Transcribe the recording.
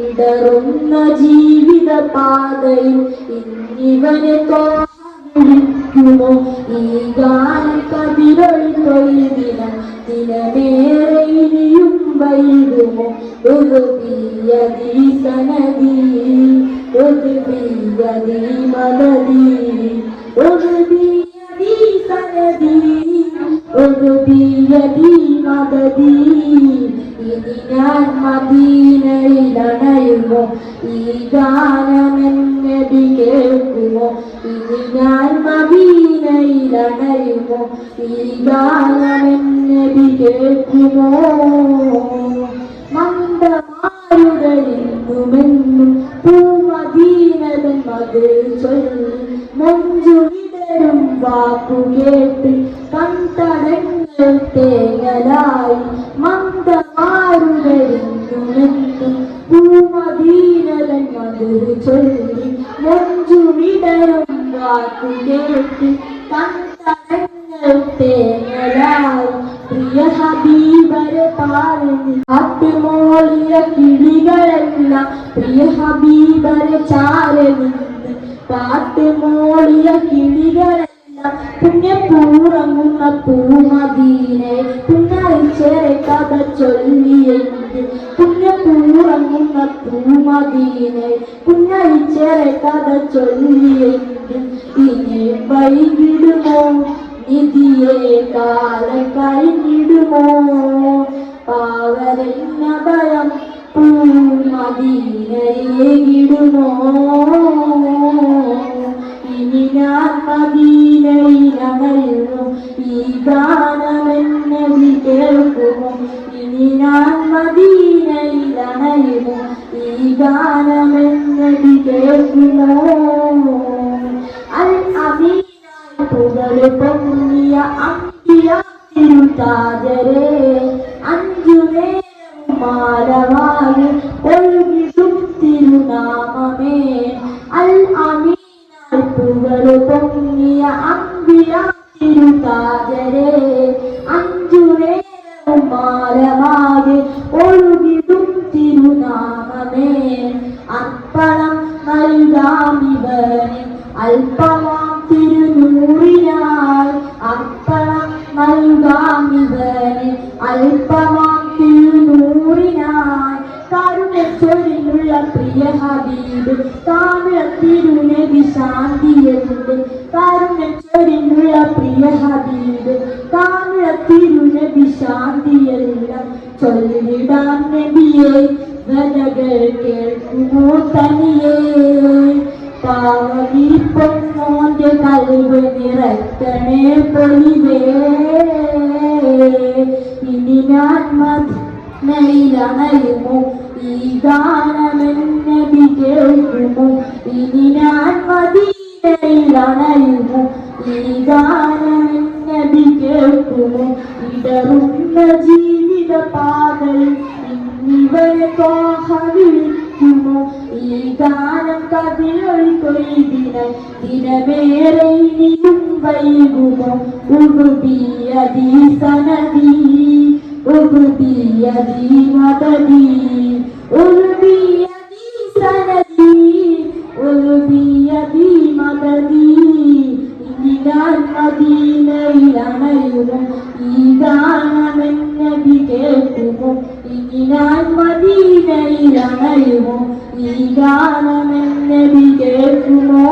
ഇടറുന്ന ജീവിത പാതയിൽ ഇന്നിവനെ തോന്നിക്കുമോ ഈ ഗാനം കതിരൊളി കൊയ്തിനം ദിനമേറെ ഇനിയും വൈകുമോ? ഒരു തീയതി സനദി ഒരു തീയതി ഇനി ഞാൻ മദീനയിലണയുമോ ഈ ഗാനമെന്നടി കേൾക്കുമോ ഇനി ഞാൻ മദീനയിലണയുമോ ഈ ഗാനമെന്നടി കേൾക്കുമോ മന്ദമാരുടലിന്നുമെന്നും പൂമദീനതൻ മതിൽ ചൊല്ലി മഞ്ജു വിടരും വാക്കു കേട്ട് കണ്ടടങ്ങൾ തേങ്ങലായി മന്ദമാരുടലിന്നുമെന്നും പൂമദീനതൻ മതിൽ ചൊല്ലി മഞ്ജു വിടരും വാക്കു കേട്ട് കണ്ടടങ്ങൾ തേങ്ങലായി പ്രിയ ഹബീബരെ പാടുന്നു കാട്ടുമോളിയ കിളികളെല്ലാം പ്രിയ ഹബീബരെ ചാരനിന്ന് കാട്ടുമോളിയ കിളികളെല്ലാം പുണ്യപൂറങ്ങുന്ന പൂമദീനെ പുന്നരിച്ചേരെ കഥ ചൊല്ലിയെങ്കിൽ പുണ്യപൂറങ്ങുന്ന പൂമദീനെ പുന്നരിച്ചേരെ കഥ ചൊല്ലിയെങ്കിൽ ഇനി വൈകിടുമോ? നിധിയെ കാലം കഴിഞ്ഞിടുമോ? പാവരന്ന ഭയം പൂമദീനയേകിടുമോ ഇനി കേൾക്കുമോ ഇനി ഞാൻ മദീനയിലണയുന്നു ഈ ഗാനമെന്നതി കേൾക്കുമോ? അൽ അമീനായി പുകൾ പൊങ്ങിയ അമ്പിയ തിരുതാജരെ അഞ്ചു നേരം മാലവാകെ ഒഴുകിടും തിരുനാമമേ. അൽ അമീനായി പുകൾ പൊങ്ങിയ അമ്പിയ തിരുതാജരെ തിരുനാമമേ അർപ്പണം നൽകാമിവന് അല്പമാം തിരുനൂറിനായി അർപ്പണം നൽകാമിവന് അല്പമാം തിരുനൂറിനായി കരുണച്ചൊരിലുള്ള പ്രിയ ഹബീബ്. കാമിള തിരുനബി ശാന്തിയുണ്ട് കരുണച്ചൊരിലുള്ള പ്രിയ ഹബീബ്. കാമിള തിരുനബി ശാന്തിയെല്ലാം ചൊല്ലിടാൻ നബിയെ. വലകൾ കേൾക്കുമോ തനിയേ പാവതിരിപ്പൊന്നോന്റെ കൽവ് നിറയ്ക്കണേ പൊലിവേ ഇനി ഞാൻ മതിലണയുമോ ഈ ഗാനമെന്നബി കേൾക്കുമോ ഇനി ഞാൻ മദീനയിലണയുമോ ഈ ഗാനമെന്നബി കേൾക്കുമോ? ഇടറുന്ന ജീവിത പാതയിൽ തോഹ വിളിക്കുമോ ഈ ഗാനം കതിരൊഴി കൊയ്തിനാൽ ദിനമേറെ ഇനിയും വൈകുമോ ഉറുബിയതി സനദി ഉറുബിയതി മദതി ഉറുബിയതി ഞാൻ മദീനയിലണയുമോ ഈ ഗാനമെന്നബി കേൾക്കുമോ